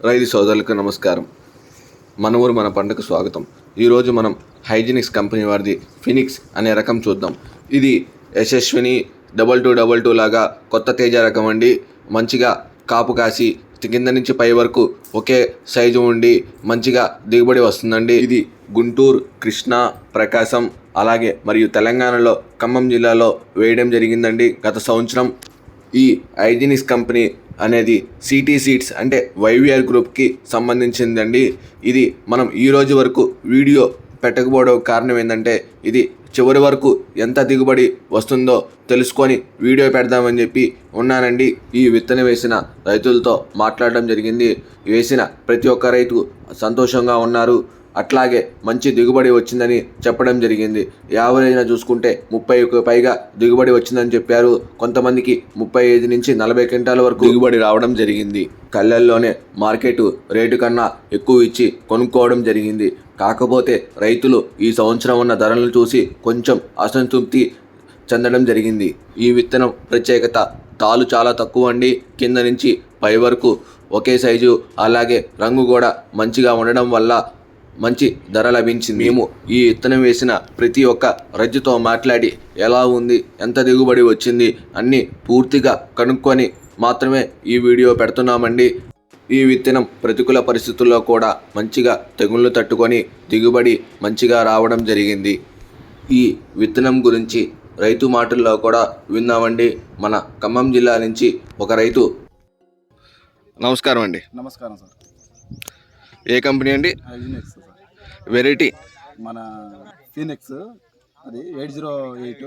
రైతు సోదరులకు నమస్కారం. మన ఊరు మన పంటకు స్వాగతం. ఈరోజు మనం హైజీనిక్స్ కంపెనీ వారిది ఫినిక్స్ అనే రకం చూద్దాం. ఇది Yashaswini double two double two లాగా కొత్త తేజ రకం అండి. మంచిగా కాపు కాసి కింద నుంచి పై వరకు ఒకే సైజు ఉండి మంచిగా దిగుబడి వస్తుందండి. ఇది గుంటూరు కృష్ణా ప్రకాశం అలాగే మరియు తెలంగాణలో ఖమ్మం జిల్లాలో వేయడం జరిగిందండి. గత సంవత్సరం ఈ హైజీనిక్స్ కంపెనీ అనేది సిటీ సీట్స్ అంటే వైవిఆర్ గ్రూప్కి సంబంధించిందండి. ఇది మనం ఈ రోజు వరకు వీడియో పెట్టకపోవడం కారణం ఏంటంటే ఇది చివరి వరకు ఎంత దిగుబడి వస్తుందో తెలుసుకొని వీడియో పెడదామని చెప్పి ఉన్నానండి. ఈ విత్తనం వేసిన రైతులతో మాట్లాడడం జరిగింది. వేసిన ప్రతి ఒక్క రైతు సంతోషంగా ఉన్నారు. అట్లాగే మంచి దిగుబడి వచ్చిందని చెప్పడం జరిగింది. యావరేజ్న చూసుకుంటే ముప్పైకి పైగా దిగుబడి వచ్చిందని చెప్పారు. కొంతమందికి ముప్పై ఐదు నుంచి నలభై క్వింటాల వరకు దిగుబడి రావడం జరిగింది. కళ్ళల్లోనే మార్కెట్ రేటు కన్నా ఎక్కువ ఇచ్చి కొనుక్కోవడం జరిగింది. కాకపోతే రైతులు ఈ సంవత్సరం ఉన్న ధరలను చూసి కొంచెం అసంతృప్తి చెందడం జరిగింది. ఈ విత్తనం ప్రత్యేకత తాలు చాలా తక్కువ అండి. కింద నుంచి పై వరకు ఒకే సైజు అలాగే రంగు కూడా మంచిగా ఉండడం వల్ల మంచి ధర లభించింది. మేము ఈ విత్తనం వేసిన ప్రతి ఒక్క రైతుతో మాట్లాడి ఎలా ఉంది ఎంత దిగుబడి వచ్చింది అన్నీ పూర్తిగా కనుక్కొని మాత్రమే ఈ వీడియో పెడుతున్నామండి. ఈ విత్తనం ప్రతికూల పరిస్థితుల్లో కూడా మంచిగా తెగుళ్ళు తట్టుకొని దిగుబడి మంచిగా రావడం జరిగింది. ఈ విత్తనం గురించి రైతు మాటల్లో కూడా విన్నామండి మన ఖమ్మం జిల్లా నుంచి ఒక రైతు. నమస్కారం అండి నమస్కారం సార్. ఏ కంపెనీ అండి? వెరైటీ. మన ఫీనిక్స్ అది ఎయిట్ జీరో ఎయిట్.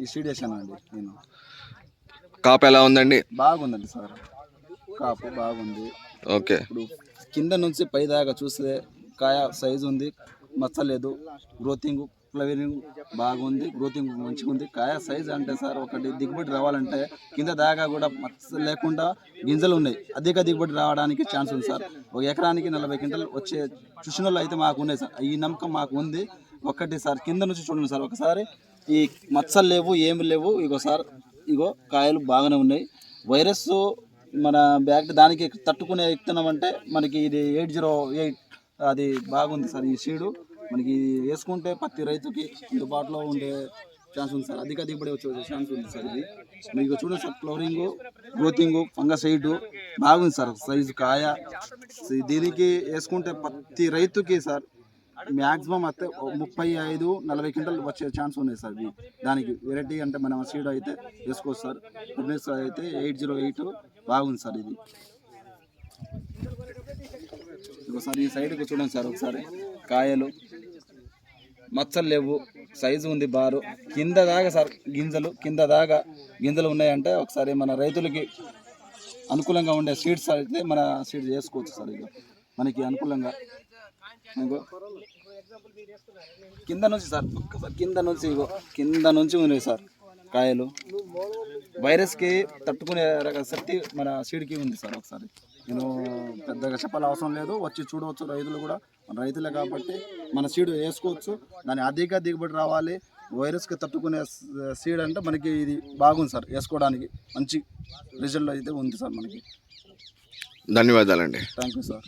ఈ స్టేషన్ అండి నేను. కాపు ఎలా ఉందండి? బాగుందండి సార్. కాపు బాగుంది. ఓకే. ఇప్పుడు కింద నుంచి పై దాకా చూస్తే కాయ సైజు ఉంది మచ్చలేదు గ్రోతింగ్ ఫ్లవరింగ్ బాగుంది గ్రోతింగ్ మంచిగా ఉంది కాయ సైజ్ అంటే సార్ ఒకటి దిగుబడి రావాలంటే కింద దాకా కూడా మచ్చ లేకుండా గింజలు ఉన్నాయి. అధిక దిగుబడి రావడానికి ఛాన్స్ ఉంది సార్. ఒక ఎకరానికి నలభై క్వింటల్ వచ్చే చూసిన అయితే మాకు ఉన్నాయి సార్. ఈ నమ్మకం మాకు ఉంది. ఒకటి సార్ కింద నుంచి చూడండి సార్. ఒకసారి ఈ మచ్చలు లేవు ఏమి లేవు. ఇగో సార్ ఇగో కాయలు బాగానే ఉన్నాయి. వైరస్ మన బ్యాక్ దానికి తట్టుకునే విత్తనం అంటే మనకి ఇది ఎయిట్ జీరో ఎయిట్ అది బాగుంది సార్ ఈ సీడు. మనకి వేసుకుంటే ప్రతి రైతుకి అందుబాటులో ఉండే ఛాన్స్ ఉంది సార్. అధిక దిగుబడి వచ్చే ఛాన్స్ ఉంది సార్ ఇది. మీకు చూడండి సార్ ఫ్లోరింగ్ గ్రోతింగ్ ఫంగస్ బాగుంది సార్. సైజు కాయ దీనికి వేసుకుంటే ప్రతి రైతుకి సార్ మ్యాక్సిమం అయితే ముప్పై ఐదు నలభై క్వింటల్ వచ్చే ఛాన్స్ ఉన్నాయి సార్ ఇవి. దానికి వెరైటీ అంటే మనం సీడ్ అయితే వేసుకోవచ్చు సార్. బిజినెస్ అయితే ఎయిట్ జీరో ఎయిట్ బాగుంది సార్ ఇది. ఒకసారి ఈ సైడ్కి చూడండి సార్ ఒకసారి కాయలు. మచ్చలు లేవు సైజు ఉంది బారు. కింద దాకా సార్ గింజలు కింద దాకా గింజలు ఉన్నాయంటే ఒకసారి మన రైతులకి అనుకూలంగా ఉండే సీడ్స్ అయితే మన సీడ్స్ చేసుకోవచ్చు సార్ ఇక మనకి అనుకూలంగా. ఇగో. కింద నుంచి సార్ ఒక్కసారి కింద నుంచి ఇగో. కింద నుంచి ఉన్నాయి సార్ కాయలు. వైరస్కి తట్టుకునే రక శక్తి మన సీడ్కి ఉంది సార్ ఒకసారి. నేను పెద్దగా చెప్పాల్సిన అవసరం లేదు. వచ్చి చూడవచ్చు రైతులు కూడా. మన రైతులే కాబట్టి మన సీడ్ వేసుకోవచ్చు. దాని అధిక దిగుబడి రావాలి. వైరస్కి తట్టుకునే సీడ్ అంటే మనకి ఇది బాగుంది సార్ వేసుకోవడానికి. మంచి రిజల్ట్ అయితే ఉంది సార్ మనకి. ధన్యవాదాలండి. Thank you sir.